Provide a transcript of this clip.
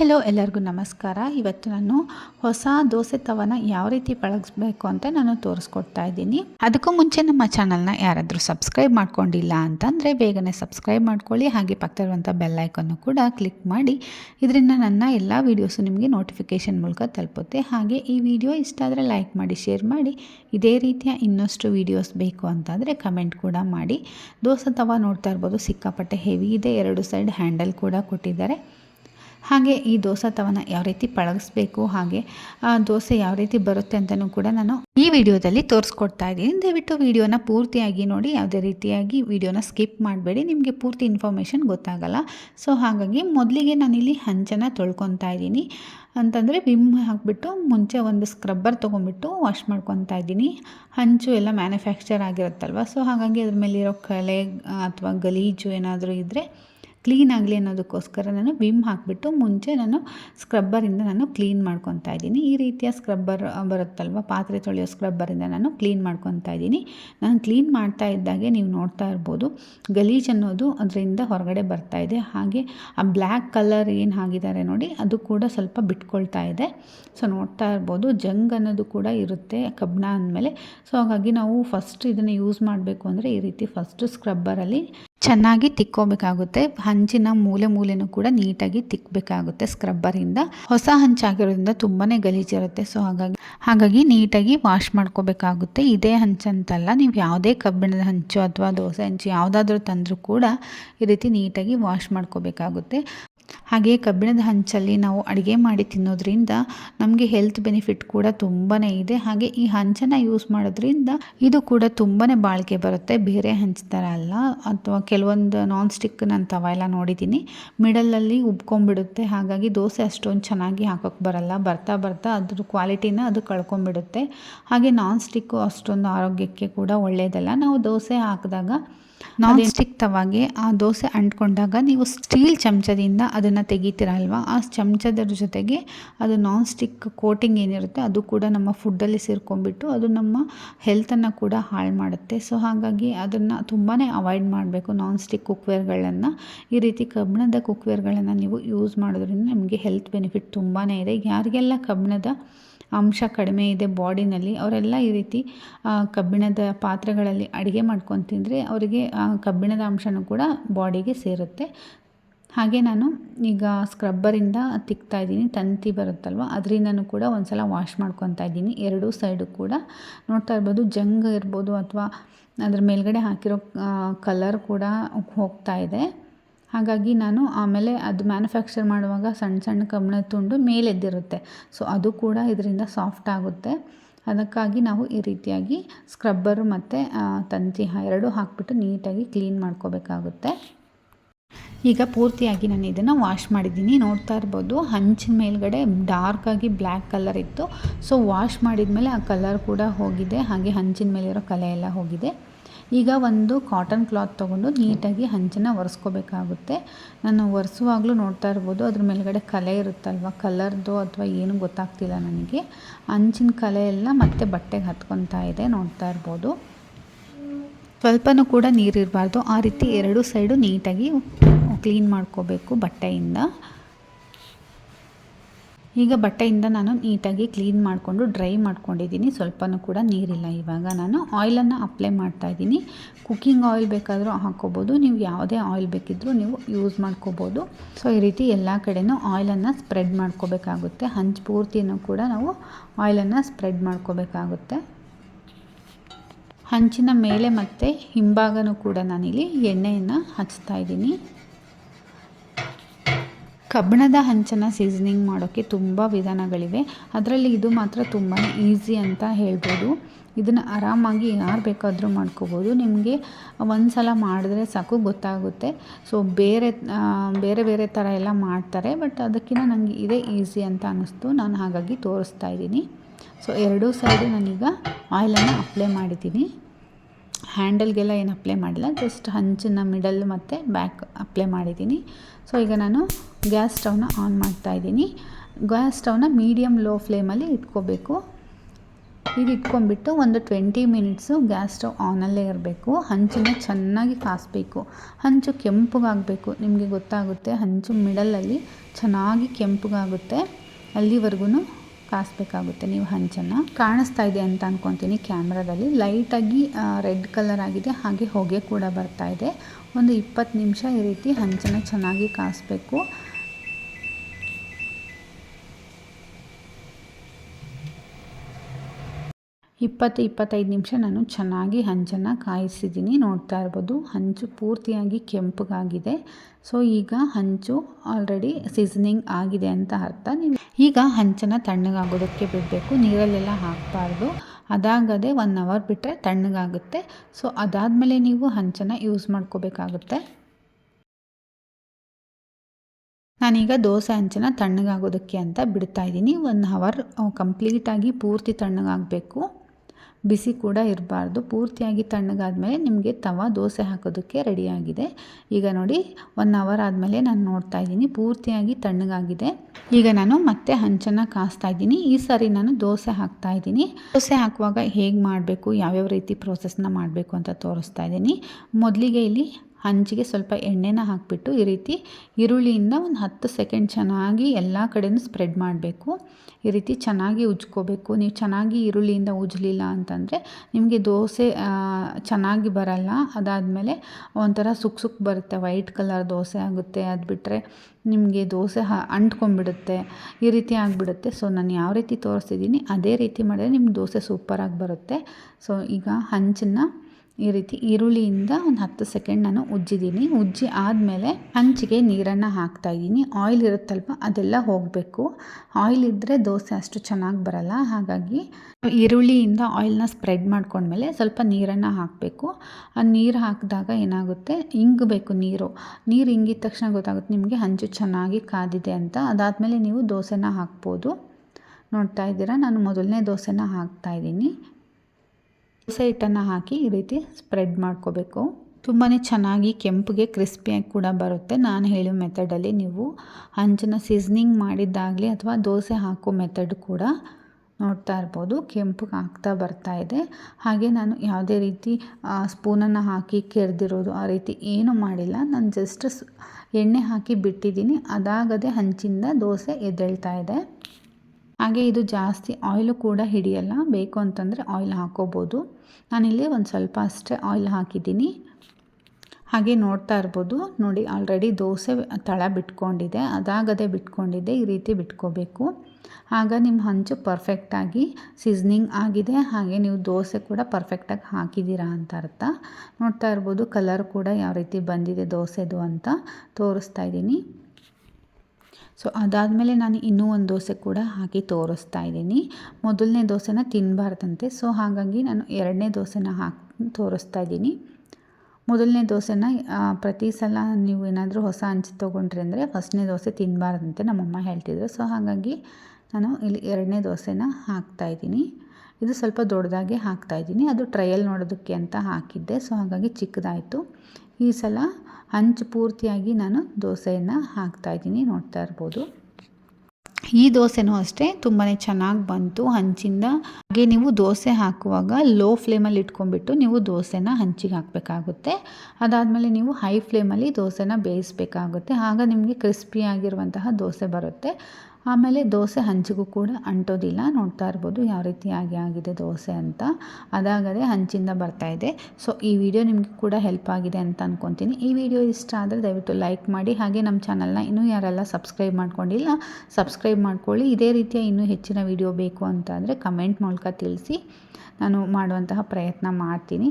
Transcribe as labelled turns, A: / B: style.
A: Hello, ಎಲ್ಲರಿಗೂ ನಮಸ್ಕಾರ. ಇವತ್ತು ನಾನು ಹೊಸ ದೋಸೆ ತವನ ಯಾವ ರೀತಿ ಪಳಗಿಸ್ಬೇಕು ಅಂತ ನಾನು ತೋರಿಸ್ಕೊಡ್ತಾ ಇದ್ದೀನಿ. ಅದಕ್ಕೂ ಮುಂಚೆ ನಮ್ಮ ಚಾನಲ್ನ ಯಾರಾದರೂ ಸಬ್ಸ್ಕ್ರೈಬ್ ಮಾಡ್ಕೊಂಡಿಲ್ಲ ಅಂತಂದರೆ ಬೇಗನೆ ಸಬ್ಸ್ಕ್ರೈಬ್ ಮಾಡ್ಕೊಳ್ಳಿ, ಹಾಗೆ ಪಕ್ಕದಲ್ಲಿರುವಂಥ ಬೆಲ್ ಐಕನ್ನು ಕೂಡ ಕ್ಲಿಕ್ ಮಾಡಿ. ಇದರಿಂದ ನನ್ನ ಎಲ್ಲ ವೀಡಿಯೋಸು ನಿಮಗೆ ನೋಟಿಫಿಕೇಷನ್ ಮೂಲಕ ತಲುಪುತ್ತೆ. ಹಾಗೆ ಈ ವಿಡಿಯೋ ಇಷ್ಟ ಆದರೆ ಲೈಕ್ ಮಾಡಿ ಶೇರ್ ಮಾಡಿ. ಇದೇ ರೀತಿಯ ಇನ್ನಷ್ಟು ವೀಡಿಯೋಸ್ ಬೇಕು ಅಂತಂದರೆ ಕಮೆಂಟ್ ಕೂಡ ಮಾಡಿ. ದೋಸೆ ತವ ನೋಡ್ತಾ ಇರ್ಬೋದು. ಸಿಕ್ಕಾಪಟ್ಟೆ ಹೆವಿ ಇದೆ. ಎರಡು ಸೈಡ್ ಹ್ಯಾಂಡಲ್ ಕೂಡ ಕೊಟ್ಟಿದ್ದಾರೆ. ಹಾಗೆ ಈ ದೋಸೆ ತವನ ಯಾವ ರೀತಿ ಪಳಗಿಸ್ಬೇಕು, ಹಾಗೆ ದೋಸೆ ಯಾವ ರೀತಿ ಬರುತ್ತೆ ಅಂತಲೂ ಕೂಡ ನಾನು ಈ ವಿಡಿಯೋದಲ್ಲಿ ತೋರಿಸ್ಕೊಡ್ತಾ ಇದ್ದೀನಿ. ದಯವಿಟ್ಟು ವಿಡಿಯೋನ ಪೂರ್ತಿಯಾಗಿ ನೋಡಿ, ಯಾವುದೇ ರೀತಿಯಾಗಿ ವಿಡಿಯೋನ ಸ್ಕಿಪ್ ಮಾಡಬೇಡಿ, ನಿಮಗೆ ಪೂರ್ತಿ ಇನ್ಫಾರ್ಮೇಷನ್ ಗೊತ್ತಾಗಲ್ಲ. ಸೊ, ಹಾಗಾಗಿ ಮೊದಲಿಗೆ ನಾನಿಲ್ಲಿ ಹಂಚನ ತೊಳ್ಕೊತಾ ಇದ್ದೀನಿ. ಅಂತಂದರೆ ವಿಮ್ ಹಾಕಿಬಿಟ್ಟು ಮುಂಚೆ ಒಂದು ಸ್ಕ್ರಬ್ಬರ್ ತೊಗೊಂಬಿಟ್ಟು ವಾಶ್ ಮಾಡ್ಕೊತಾ ಇದ್ದೀನಿ. ಹಂಚು ಎಲ್ಲ ಮ್ಯಾನುಫ್ಯಾಕ್ಚರ್ ಆಗಿರುತ್ತಲ್ವ? ಸೊ, ಹಾಗಾಗಿ ಅದ್ರ ಮೇಲಿರೋ ಕಲೆ ಅಥವಾ ಗಲೀಜು ಏನಾದರೂ ಇದ್ದರೆ ಕ್ಲೀನ್ ಆಗಲಿ ಅನ್ನೋದಕ್ಕೋಸ್ಕರ ನಾನು ವಿಮ್ ಹಾಕಿಬಿಟ್ಟು ಮುಂಚೆ ನಾನು ಸ್ಕ್ರಬ್ಬರಿಂದ ನಾನು ಕ್ಲೀನ್ ಮಾಡ್ಕೊತಾ ಇದ್ದೀನಿ. ಈ ರೀತಿಯ ಸ್ಕ್ರಬ್ಬರ್ ಬರುತ್ತಲ್ವ? ಪಾತ್ರೆ ತೊಳೆಯೋ ಸ್ಕ್ರಬ್ಬರಿಂದ ನಾನು ಕ್ಲೀನ್ ಮಾಡ್ಕೊತಾ ಇದ್ದೀನಿ. ನಾನು ಕ್ಲೀನ್ ಮಾಡ್ತಾ ಇದ್ದಾಗೆ ನೀವು ನೋಡ್ತಾ ಇರ್ಬೋದು, ಗಲೀಜ್ ಅನ್ನೋದು ಅದರಿಂದ ಹೊರಗಡೆ ಬರ್ತಾ ಇದೆ. ಹಾಗೆ ಆ ಬ್ಲ್ಯಾಕ್ ಕಲರ್ ಏನು ಹಾಕಿದ್ದಾರೆ ನೋಡಿ, ಅದು ಕೂಡ ಸ್ವಲ್ಪ ಬಿಟ್ಕೊಳ್ತಾ ಇದೆ. ಸೊ, ನೋಡ್ತಾ ಇರ್ಬೋದು, ಜಂಗ್ ಅನ್ನೋದು ಕೂಡ ಇರುತ್ತೆ ಕಬ್ಬಣ ಅಂದಮೇಲೆ. ಸೊ, ಹಾಗಾಗಿ ನಾವು ಫಸ್ಟ್ ಇದನ್ನು ಯೂಸ್ ಮಾಡಬೇಕು ಅಂದರೆ ಈ ರೀತಿ ಫಸ್ಟು ಸ್ಕ್ರಬ್ಬರಲ್ಲಿ ಚೆನ್ನಾಗಿ ತಿಕ್ಕೋಬೇಕಾಗುತ್ತೆ. ಹಂಚಿನ ಮೂಲೆ ಮೂಲೆನೂ ಕೂಡ ನೀಟಾಗಿ ತಿಕ್ಕಬೇಕಾಗುತ್ತೆ ಸ್ಕ್ರಬ್ಬರಿಂದ. ಹೊಸ ಹಂಚಾಗಿರೋದ್ರಿಂದ ತುಂಬಾ ಗಲೀಜಿರುತ್ತೆ ಸೊ ಹಾಗಾಗಿ ಹಾಗಾಗಿ ನೀಟಾಗಿ ವಾಶ್ ಮಾಡ್ಕೋಬೇಕಾಗುತ್ತೆ. ಇದೇ ಹಂಚಂತಲ್ಲ ನೀವು ಯಾವುದೇ ಕಬ್ಬಿಣದ ಹಂಚು ಅಥವಾ ದೋಸೆ ಹಂಚು ಯಾವುದಾದ್ರೂ ತಂದರೂ ಕೂಡ ಈ ರೀತಿ ನೀಟಾಗಿ ವಾಶ್ ಮಾಡ್ಕೋಬೇಕಾಗುತ್ತೆ. ಹಾಗೆ ಕಬ್ಬಿಣದ ಹಂಚಲ್ಲಿ ನಾವು ಅಡುಗೆ ಮಾಡಿ ತಿನ್ನೋದ್ರಿಂದ ನಮಗೆ ಹೆಲ್ತ್ ಬೆನಿಫಿಟ್ ಕೂಡ ತುಂಬಾ ಇದೆ. ಹಾಗೆ ಈ ಹಂಚನ್ನು ಯೂಸ್ ಮಾಡೋದ್ರಿಂದ ಇದು ಕೂಡ ತುಂಬಾ ಬಾಳಿಕೆ ಬರುತ್ತೆ. ಬೇರೆ ಹಂಚ್ ಥರ ಅಲ್ಲ. ಅಥವಾ ಕೆಲವೊಂದು ನಾನ್ ಸ್ಟಿಕ್ ನಾನು ತವ ಎಲ್ಲ ನೋಡಿದ್ದೀನಿ ಮಿಡಲಲ್ಲಿ ಉಬ್ಕೊಂಡ್ಬಿಡುತ್ತೆ. ಹಾಗಾಗಿ ದೋಸೆ ಅಷ್ಟೊಂದು ಚೆನ್ನಾಗಿ ಹಾಕೋಕ್ಕೆ ಬರಲ್ಲ. ಬರ್ತಾ ಬರ್ತಾ ಅದ್ರ ಕ್ವಾಲಿಟಿನ ಅದು ಕಳ್ಕೊಂಡ್ಬಿಡುತ್ತೆ. ಹಾಗೆ ನಾನ್ ಸ್ಟಿಕ್ಕು ಅಷ್ಟೊಂದು ಆರೋಗ್ಯಕ್ಕೆ ಕೂಡ ಒಳ್ಳೆಯದಲ್ಲ ನಾವು ದೋಸೆ ಹಾಕಿದಾಗ ನಾನ್ ಸ್ಟಿಕ್ ತವಾಗೆ ಆ ದೋಸೆ ಅಂಟ್ಕೊಂಡಾಗ ನೀವು ಸ್ಟೀಲ್ ಚಮಚದಿಂದ ಅದನ್ನು ತೆಗಿತೀರಲ್ವ ಆ ಚಮಚದ ಜೊತೆಗೆ ಅದು ನಾನ್ ಸ್ಟಿಕ್ ಕೋಟಿಂಗ್ ಏನಿರುತ್ತೆ ಅದು ಕೂಡ ನಮ್ಮ ಫುಡ್ಡಲ್ಲಿ ಸೇರ್ಕೊಂಡ್ಬಿಟ್ಟು ಅದು ನಮ್ಮ ಹೆಲ್ತನ್ನು ಕೂಡ ಹಾಳು ಮಾಡುತ್ತೆ. ಸೊ ಹಾಗಾಗಿ ಅದನ್ನು ತುಂಬಾ ಅವಾಯ್ಡ್ ಮಾಡಬೇಕು ನಾನ್ ಸ್ಟಿಕ್ ಕುಕ್ವೇರ್ಗಳನ್ನು ಈ ರೀತಿ ಕಬ್ಬಿಣದ ಕುಕ್ವೇರ್ಗಳನ್ನು ನೀವು ಯೂಸ್ ಮಾಡೋದ್ರಿಂದ ನಿಮಗೆ ಹೆಲ್ತ್ ಬೆನಿಫಿಟ್ ತುಂಬಾ ಇದೆ. ಯಾರಿಗೆಲ್ಲ ಕಬ್ಬಿಣದ ಅಂಶ ಕಡಿಮೆ ಇದೆ ಬಾಡಿನಲ್ಲಿ, ಅವರೆಲ್ಲ ಈ ರೀತಿ ಕಬ್ಬಿಣದ ಪಾತ್ರೆಗಳಲ್ಲಿ ಅಡುಗೆ ಮಾಡ್ಕೊಂಡು ತಿಂದರೆ ಅವರಿಗೆ ಕಬ್ಬಿಣದ ಅಂಶನೂ ಕೂಡ ಬಾಡಿಗೆ ಸೇರುತ್ತೆ. ಹಾಗೆ ನಾನು ಈಗ ಸ್ಕ್ರಬ್ಬರಿಂದ ತಿಕ್ತಾ ಇದ್ದೀನಿ, ತಂತಿ ಬರುತ್ತಲ್ವ, ಅದರಿಂದನೂ ಕೂಡ ಒಂದು ಸಲ ವಾಶ್ ಮಾಡ್ಕೊತಾ ಇದ್ದೀನಿ. ಎರಡೂ ಸೈಡು ಕೂಡ ನೋಡ್ತಾ ಇರ್ಬೋದು, ಜಂಗ್ ಇರ್ಬೋದು ಅಥವಾ ಅದ್ರ ಮೇಲ್ಗಡೆ ಹಾಕಿರೋ ಕಲರ್ ಕೂಡ ಹೋಗ್ತಾ ಇದೆ. ಹಾಗಾಗಿ ನಾನು ಆಮೇಲೆ ಅದು ಮ್ಯಾನುಫ್ಯಾಕ್ಚರ್ ಮಾಡುವಾಗ ಸಣ್ಣ ಸಣ್ಣ ಕಬ್ಬಿಣದ ತುಂಡು ಮೇಲೆದ್ದಿರುತ್ತೆ. ಸೊ ಅದು ಕೂಡ ಇದರಿಂದ ಸಾಫ್ಟ್ ಆಗುತ್ತೆ. ಅದಕ್ಕಾಗಿ ನಾವು ಈ ರೀತಿಯಾಗಿ ಸ್ಕ್ರಬ್ಬರು ಮತ್ತು ತಂತಿ ಎರಡೂ ಹಾಕ್ಬಿಟ್ಟು ನೀಟಾಗಿ ಕ್ಲೀನ್ ಮಾಡ್ಕೋಬೇಕಾಗುತ್ತೆ. ಈಗ ಪೂರ್ತಿಯಾಗಿ ನಾನು ಇದನ್ನು ವಾಶ್ ಮಾಡಿದ್ದೀನಿ. ನೋಡ್ತಾ ಇರ್ಬೋದು, ಹಂಚಿನ ಮೇಲ್ಗಡೆ ಡಾರ್ಕಾಗಿ ಬ್ಲ್ಯಾಕ್ ಕಲರ್ ಇತ್ತು. ಸೊ ವಾಶ್ ಮಾಡಿದ ಮೇಲೆ ಆ ಕಲರ್ ಕೂಡ ಹೋಗಿದೆ. ಹಾಗೆ ಹಂಚಿನ ಮೇಲಿರೋ ಕಲೆ ಎಲ್ಲ ಹೋಗಿದೆ. ಈಗ ಒಂದು ಕಾಟನ್ ಕ್ಲಾತ್ ತೊಗೊಂಡು ನೀಟಾಗಿ ಹಂಚನ್ನ ಒರೆಸ್ಕೋಬೇಕಾಗುತ್ತೆ. ನಾನು ಒರೆಸುವಾಗಲೂ ನೋಡ್ತಾ ಇರ್ಬೋದು, ಅದ್ರ ಮೇಲ್ಗಡೆ ಕಲೆ ಇರುತ್ತಲ್ವ? ಕಲರ್ದು ಅಥವಾ ಏನು ಗೊತ್ತಾಗ್ತಿಲ್ಲ ನನಗೆ. ಹಂಚಿನ ಕಲೆ ಎಲ್ಲ ಮತ್ತೆ ಬಟ್ಟೆಗೆ ಹತ್ಕೊತಾ ಇದೆ, ನೋಡ್ತಾ ಇರ್ಬೋದು. ಸ್ವಲ್ಪನೂ ಕೂಡ ನೀರಿರಬಾರ್ದು. ಆ ರೀತಿ ಎರಡು ಸೈಡು ನೀಟಾಗಿ ಕ್ಲೀನ್ ಮಾಡ್ಕೋಬೇಕು ಬಟ್ಟೆಯಿಂದ. ಈಗ ಬಟ್ಟೆಯಿಂದ ನಾನು ನೀಟಾಗಿ ಕ್ಲೀನ್ ಮಾಡಿಕೊಂಡು ಡ್ರೈ ಮಾಡ್ಕೊಂಡಿದ್ದೀನಿ. ಸ್ವಲ್ಪನೂ ಕೂಡ ನೀರಿಲ್ಲ. ಇವಾಗ ನಾನು ಆಯಿಲನ್ನು ಅಪ್ಲೈ ಮಾಡ್ತಾ ಇದ್ದೀನಿ. ಕುಕ್ಕಿಂಗ್ ಆಯಿಲ್ ಬೇಕಾದರೂ ಹಾಕ್ಕೋಬೋದು. ನೀವು ಯಾವುದೇ ಆಯಿಲ್ ಬೇಕಿದ್ದರೂ ನೀವು ಯೂಸ್ ಮಾಡ್ಕೋಬೋದು. ಸೊ, ಈ ರೀತಿ ಎಲ್ಲ ಕಡೆಯೂ ಆಯಿಲನ್ನು ಸ್ಪ್ರೆಡ್ ಮಾಡ್ಕೋಬೇಕಾಗುತ್ತೆ. ಹಂಚು ಪೂರ್ತಿಯೂ ಕೂಡ ನಾವು ಆಯಿಲನ್ನು ಸ್ಪ್ರೆಡ್ ಮಾಡ್ಕೋಬೇಕಾಗುತ್ತೆ. ಹಂಚಿನ ಮೇಲೆ ಮತ್ತು ಹಿಂಭಾಗನೂ ಕೂಡ ನಾನಿಲ್ಲಿ ಎಣ್ಣೆಯನ್ನು ಹಚ್ತಾ ಇದ್ದೀನಿ. ಕಬ್ಬಿಣದ ಹಂಚನ್ನು ಸೀಸನಿಂಗ್ ಮಾಡೋಕ್ಕೆ ತುಂಬ ವಿಧಾನಗಳಿವೆ. ಅದರಲ್ಲಿ ಇದು ಮಾತ್ರ ತುಂಬಾ ಈಸಿ ಅಂತ ಹೇಳ್ಬೋದು. ಇದನ್ನು ಆರಾಮಾಗಿ ಯಾರು ಬೇಕಾದರೂ ಮಾಡ್ಕೋಬೋದು. ನಿಮಗೆ ಒಂದು ಸಲ ಮಾಡಿದ್ರೆ ಸಾಕು, ಗೊತ್ತಾಗುತ್ತೆ. ಸೊ ಬೇರೆ ಬೇರೆ ಬೇರೆ ಥರ ಎಲ್ಲ ಮಾಡ್ತಾರೆ ಬಟ್ ಅದಕ್ಕಿಂತ ನನಗೆ ಇದೇ ಈಸಿ ಅಂತ ಅನ್ನಿಸ್ತು. ನಾನು ಹಾಗಾಗಿ ತೋರಿಸ್ತಾ ಇದ್ದೀನಿ. ಸೊ ಎರಡೂ ಸೈಡು ನಾನೀಗ ಆಯಿಲನ್ನು ಅಪ್ಲೈ ಮಾಡಿದ್ದೀನಿ. ಹ್ಯಾಂಡಲ್ಗೆಲ್ಲ ಏನು ಅಪ್ಲೈ ಮಾಡಿಲ್ಲ ಜಸ್ಟ್ ಹಂಚಿನ ಮಿಡಲ್ ಮತ್ತು ಬ್ಯಾಕ್ ಅಪ್ಲೈ ಮಾಡಿದ್ದೀನಿ. ಸೊ ಈಗ ನಾನು ಗ್ಯಾಸ್ ಸ್ಟವ್ನ ಆನ್ ಮಾಡ್ತಾ ಇದ್ದೀನಿ. ಗ್ಯಾಸ್ ಸ್ಟವ್ನ ಮೀಡಿಯಮ್ ಲೋ ಫ್ಲೇಮಲ್ಲಿ ಇಟ್ಕೋಬೇಕು. ಇದು ಇಟ್ಕೊಂಡ್ಬಿಟ್ಟು ಒಂದು ಟ್ವೆಂಟಿ ಮಿನಿಟ್ಸು ಗ್ಯಾಸ್ ಸ್ಟವ್ ಆನಲ್ಲೇ ಇರಬೇಕು. ಹಂಚನ್ನ ಚೆನ್ನಾಗಿ ಕಾಸಬೇಕು. ಹಂಚು ಕೆಂಪಗಾಗಬೇಕು. ನಿಮಗೆ ಗೊತ್ತಾಗುತ್ತೆ, ಹಂಚು ಮಿಡಲಲ್ಲಿ ಚೆನ್ನಾಗಿ ಕೆಂಪುಗಾಗುತ್ತೆ. ಅಲ್ಲಿವರೆಗೂ ಕಾಸಬೇಕಾಗುತ್ತೆ ನೀವು ಹಂಚನ್ನು. ಕಾಣಿಸ್ತಾ ಇದೆ ಅಂತ ಅಂದ್ಕೊತೀನಿ ಕ್ಯಾಮ್ರಾದಲ್ಲಿ. ಲೈಟಾಗಿ ರೆಡ್ ಕಲರ್ ಆಗಿದೆ, ಹಾಗೆ ಹೊಗೆ ಕೂಡ ಬರ್ತಾ ಇದೆ. ಒಂದು ಇಪ್ಪತ್ತು ನಿಮಿಷ ಈ ರೀತಿ ಹಂಚನ್ನು ಚೆನ್ನಾಗಿ ಕಾಸಬೇಕು. ಇಪ್ಪತ್ತು ಇಪ್ಪತ್ತೈದು ನಿಮಿಷ ನಾನು ಚೆನ್ನಾಗಿ ಹಂಚನ್ನು ಕಾಯಿಸಿದ್ದೀನಿ. ನೋಡ್ತಾ ಇರ್ಬೋದು, ಹಂಚು ಪೂರ್ತಿಯಾಗಿ ಕೆಂಪಗಾಗಿದೆ. ಸೊ ಈಗ ಹಂಚು ಆಲ್ರೆಡಿ ಸೀಸನಿಂಗ್ ಆಗಿದೆ ಅಂತ ಅರ್ಥ. ನೀವು ಈಗ ಹಂಚನ್ನು ತಣ್ಣಗಾಗೋದಕ್ಕೆ ಬಿಡಬೇಕು. ನೀರಲ್ಲೆಲ್ಲ ಹಾಕಬಾರ್ದು. ಅದಾಗದೆ ಒನ್ ಅವರ್ ಬಿಟ್ಟರೆ ತಣ್ಣಗಾಗುತ್ತೆ. ಸೊ ಅದಾದಮೇಲೆ ನೀವು ಹಂಚನ್ನು ಯೂಸ್ ಮಾಡ್ಕೋಬೇಕಾಗುತ್ತೆ. ನಾನೀಗ ದೋಸೆ ಹಂಚನ ತಣ್ಣಗಾಗೋದಕ್ಕೆ ಅಂತ ಬಿಡ್ತಾ ಇದ್ದೀನಿ. ಒನ್ ಅವರ್ ಕಂಪ್ಲೀಟಾಗಿ ಪೂರ್ತಿ ತಣ್ಣಗಾಗಬೇಕು. ಬಿಸಿ ಕೂಡ ಇರಬಾರ್ದು. ಪೂರ್ತಿಯಾಗಿ ತಣ್ಣಗಾದ್ಮೇಲೆ ನಿಮಗೆ ತವ ದೋಸೆ ಹಾಕೋದಕ್ಕೆ ರೆಡಿಯಾಗಿದೆ ಈಗ ನೋಡಿ ಒನ್ ಅವರ್ ಆದಮೇಲೆ ನಾನು ನೋಡ್ತಾ ಇದ್ದೀನಿ. ಪೂರ್ತಿಯಾಗಿ ತಣ್ಣಗಾಗಿದೆ. ಈಗ ನಾನು ಮತ್ತೆ ಹಂಚನ್ನು ಕಾಸ್ತಾ ಇದ್ದೀನಿ. ಈ ಸಾರಿ ನಾನು ದೋಸೆ ಹಾಕ್ತಾ ಇದ್ದೀನಿ. ದೋಸೆ ಹಾಕುವಾಗ ಹೇಗೆ ಮಾಡಬೇಕು, ಯಾವ್ಯಾವ ರೀತಿ ಪ್ರೋಸೆಸ್ನ ಮಾಡಬೇಕು ಅಂತ ತೋರಿಸ್ತಾ ಇದ್ದೀನಿ. ಮೊದಲಿಗೆ ಇಲ್ಲಿ ಹಂಚಿಗೆ ಸ್ವಲ್ಪ ಎಣ್ಣೆನ ಹಾಕಿಬಿಟ್ಟು ಈ ರೀತಿ ಈರುಳ್ಳಿಯಿಂದ ಒಂದು ಹತ್ತು ಸೆಕೆಂಡ್ ಚೆನ್ನಾಗಿ ಎಲ್ಲ ಕಡೆಯೂ ಸ್ಪ್ರೆಡ್ ಮಾಡಬೇಕು. ಈ ರೀತಿ ಚೆನ್ನಾಗಿ ಉಜ್ಕೋಬೇಕು. ನೀವು ಚೆನ್ನಾಗಿ ಈರುಳ್ಳಿಯಿಂದ ಉಜ್ಲಿಲ್ಲ ಅಂತಂದರೆ ನಿಮಗೆ ದೋಸೆ ಚೆನ್ನಾಗಿ ಬರಲ್ಲ. ಅದಾದಮೇಲೆ ಒಂಥರ ಸುಕ್ ಸುಕ್ ಬರುತ್ತೆ. ವೈಟ್ ಕಲರ್ ದೋಸೆ ಆಗುತ್ತೆ. ಅದು ಬಿಟ್ಟರೆ ನಿಮಗೆ ದೋಸೆ ಹ, ಅಂಟ್ಕೊಂಡ್ಬಿಡುತ್ತೆ. ಈ ರೀತಿ ಆಗಿಬಿಡುತ್ತೆ. ಸೊ ನಾನು ಯಾವ ರೀತಿ ತೋರಿಸ್ತಿದ್ದೀನಿ, ಅದೇ ರೀತಿ ಮಾಡಿದ್ರೆ ನಿಮ್ಮ ದೋಸೆ ಸೂಪರಾಗಿ ಬರುತ್ತೆ. ಸೊ ಈಗ ಹಂಚನ್ನು ಈ ರೀತಿ ಈರುಳ್ಳಿಯಿಂದ ಒಂದು ಹತ್ತು ಸೆಕೆಂಡ್ ನಾನು ಉಜ್ಜಿದ್ದೀನಿ. ಉಜ್ಜಿ ಆದಮೇಲೆ ಹಂಚಿಗೆ ನೀರನ್ನು ಹಾಕ್ತಾ ಇದ್ದೀನಿ. ಆಯಿಲ್ ಇರುತ್ತಲ್ವ, ಅದೆಲ್ಲ ಹೋಗಬೇಕು. ಆಯಿಲ್ ಇದ್ದರೆ ದೋಸೆ ಅಷ್ಟು ಚೆನ್ನಾಗಿ ಬರಲ್ಲ. ಹಾಗಾಗಿ ಈರುಳ್ಳಿಯಿಂದ ಆಯಿಲ್ನ ಸ್ಪ್ರೆಡ್ ಮಾಡ್ಕೊಂಡ್ಮೇಲೆ ಸ್ವಲ್ಪ ನೀರನ್ನು ಹಾಕಬೇಕು. ಆ ನೀರು ಹಾಕಿದಾಗ ಏನಾಗುತ್ತೆ? ಇಂಗಬೇಕು ನೀರು. ನೀರು ಇಂಗಿದ ತಕ್ಷಣ ಗೊತ್ತಾಗುತ್ತೆ ನಿಮಗೆ ಹಂಚು ಚೆನ್ನಾಗಿ ಕಾದಿದೆ ಅಂತ. ಅದಾದಮೇಲೆ ನೀವು ದೋಸೆನ ಹಾಕ್ಬೋದು. ನೋಡ್ತಾ ಇದ್ದೀರಾ? ನಾನು ಮೊದಲನೇ ದೋಸೆನ ಹಾಕ್ತಾ ಇದ್ದೀನಿ. ದೋಸೆ ಹಿಟ್ಟನ್ನು ಹಾಕಿ ಈ ರೀತಿ ಸ್ಪ್ರೆಡ್ ಮಾಡ್ಕೋಬೇಕು. ತುಂಬಾ ಚೆನ್ನಾಗಿ ಕೆಂಪಿಗೆ ಕ್ರಿಸ್ಪಿಯಾಗಿ ಕೂಡ ಬರುತ್ತೆ. ನಾನು ಹೇಳೋ ಮೆಥಡಲ್ಲಿ ನೀವು ಹಂಚನ್ನು ಸೀಸ್ನಿಂಗ್ ಮಾಡಿದ್ದಾಗಲಿ ಅಥವಾ ದೋಸೆ ಹಾಕೋ ಮೆಥಡ್ ಕೂಡ ನೋಡ್ತಾ ಇರ್ಬೋದು. ಕೆಂಪಗೆ ಆಗ್ತಾ ಬರ್ತಾ ಇದೆ. ಹಾಗೆ ನಾನು ಯಾವುದೇ ರೀತಿ ಸ್ಪೂನನ್ನು ಹಾಕಿ ಕೆರೆದಿರೋದು ಆ ರೀತಿ ಏನೂ ಮಾಡಿಲ್ಲ. ನಾನು ಜಸ್ಟ್ ಎಣ್ಣೆ ಹಾಕಿ ಬಿಟ್ಟಿದ್ದೀನಿ. ಅದಾಗದೆ ಹಂಚಿಂದ ದೋಸೆ ಎದ್ದೇಳ್ತಾ ಇದೆ. ಹಾಗೆ ಇದು ಜಾಸ್ತಿ ಆಯಿಲು ಕೂಡ ಹಿಡಿಯಲ್ಲ. ಬೇಕು ಅಂತಂದರೆ ಆಯಿಲ್ ಹಾಕೋಬೋದು. ನಾನಿಲ್ಲಿ ಒಂದು ಸ್ವಲ್ಪ ಅಷ್ಟೇ ಆಯಿಲ್ ಹಾಕಿದ್ದೀನಿ. ಹಾಗೆ ನೋಡ್ತಾ ಇರ್ಬೋದು. ನೋಡಿ ಆಲ್ರೆಡಿ ದೋಸೆ ತಳ ಬಿಟ್ಕೊಂಡಿದೆ. ಅದಾಗದೆ ಬಿಟ್ಕೊಂಡಿದೆ ಈ ರೀತಿ ಬಿಟ್ಕೋಬೇಕು. ಆಗ ನಿಮ್ಮ ಹಂಚು ಪರ್ಫೆಕ್ಟಾಗಿ ಸೀಸ್ನಿಂಗ್ ಆಗಿದೆ. ಹಾಗೆ ನೀವು ದೋಸೆ ಕೂಡ ಪರ್ಫೆಕ್ಟಾಗಿ ಹಾಕಿದ್ದೀರಾ ಅಂತ ಅರ್ಥ. ನೋಡ್ತಾ ಇರ್ಬೋದು ಕಲರ್ ಕೂಡ ಯಾವ ರೀತಿ ಬಂದಿದೆ ದೋಸೆದು ಅಂತ ತೋರಿಸ್ತಾ ಇದ್ದೀನಿ. ಸೊ ಅದಾದಮೇಲೆ ನಾನು ಇನ್ನೂ ಒಂದು ದೋಸೆ ಕೂಡ ಹಾಕಿ ತೋರಿಸ್ತಾ ಇದ್ದೀನಿ. ಮೊದಲನೇ ದೋಸೆನ ತಿನ್ನಬಾರ್ದಂತೆ ಸೊ ಹಾಗಾಗಿ ನಾನು ಎರಡನೇ ದೋಸೆನ ಹಾಕಿ, ತೋರಿಸ್ತಾ ಇದ್ದೀನಿ. ಮೊದಲನೇ ದೋಸೆನ ಪ್ರತಿ ಸಲ ನೀವು ಏನಾದರೂ ಹೊಸ ಹಂಚು ತೊಗೊಂಡ್ರಿ ಅಂದರೆ ಫಸ್ಟ್ನೇ ದೋಸೆ ತಿನ್ನಬಾರ್ದಂತೆ ನಮ್ಮಮ್ಮ ಹೇಳ್ತಿದ್ರು. ಸೊ ಹಾಗಾಗಿ ನಾನು ಇಲ್ಲಿ ಎರಡನೇ ದೋಸೆನ ಹಾಕ್ತಾಯಿದ್ದೀನಿ ಇದು ಸ್ವಲ್ಪ ದೊಡ್ಡದಾಗೆ ಹಾಕ್ತಾಯಿದ್ದೀನಿ ಅದು ಟ್ರಯಲ್ ನೋಡೋದಕ್ಕೆ ಅಂತ ಹಾಕಿದ್ದೆ. ಸೊ ಹಾಗಾಗಿ ಚಿಕ್ಕದಾಯಿತು. ಈ ಸಲ ಹಂಚು ಪೂರ್ತಿಯಾಗಿ ನಾನು ದೋಸೆಯನ್ನು ಹಾಕ್ತಾಯಿದ್ದೀನಿ ನೋಡ್ತಾ ಇರ್ಬೋದು. ಈ ದೋಸೆನೂ ಅಷ್ಟೇ ತುಂಬಾ ಚೆನ್ನಾಗಿ ಬಂತು ಹಂಚಿಂದ ಹಾಗೆ ನೀವು ದೋಸೆ ಹಾಕುವಾಗ ಲೋ ಫ್ಲೇಮಲ್ಲಿ ಇಟ್ಕೊಂಡ್ಬಿಟ್ಟು ನೀವು ದೋಸೆನ ಹಂಚಿಗೆ ಹಾಕಬೇಕಾಗುತ್ತೆ. ಅದಾದಮೇಲೆ ನೀವು ಹೈ ಫ್ಲೇಮಲ್ಲಿ ದೋಸೆನ ಬೇಯಿಸಬೇಕಾಗುತ್ತೆ. ಆಗ ನಿಮಗೆ ಕ್ರಿಸ್ಪಿಯಾಗಿರುವಂತಹ ದೋಸೆ ಬರುತ್ತೆ. ಆಮೇಲೆ ದೋಸೆ ಹಂಚಿಗೂ ಕೂಡ ಅಂಟೋದಿಲ್ಲ. ನೋಡ್ತಾ ಇರ್ಬೋದು ಯಾವ ರೀತಿಯಾಗಿ ಆಗಿದೆ ದೋಸೆ ಅಂತ. ಅದಾಗದೆ ಹಂಚಿಂದ ಬರ್ತಾ ಇದೆ. ಸೊ ಈ ವಿಡಿಯೋ ನಿಮಗೆ ಕೂಡ ಹೆಲ್ಪ್ ಆಗಿದೆ ಅಂತ ಅಂದ್ಕೊತೀನಿ ಈ ವಿಡಿಯೋ ಇಷ್ಟ ಆದರೆ ದಯವಿಟ್ಟು ಲೈಕ್ ಮಾಡಿ. ಹಾಗೆ ನಮ್ಮ ಚಾನಲ್ನ ಇನ್ನೂ ಯಾರೆಲ್ಲ ಸಬ್ಸ್ಕ್ರೈಬ್ ಮಾಡ್ಕೊಂಡಿಲ್ಲ ಸಬ್ಸ್ಕ್ರೈಬ್ ಮಾಡ್ಕೊಳ್ಳಿ. ಇದೇ ರೀತಿಯ ಇನ್ನೂ ಹೆಚ್ಚಿನ ವಿಡಿಯೋ ಬೇಕು ಅಂತ ಅಂದರೆ ಕಮೆಂಟ್ ಮೂಲಕ ತಿಳಿಸಿ. ನಾನು ಮಾಡುವಂತಹ ಪ್ರಯತ್ನ ಮಾಡ್ತೀನಿ.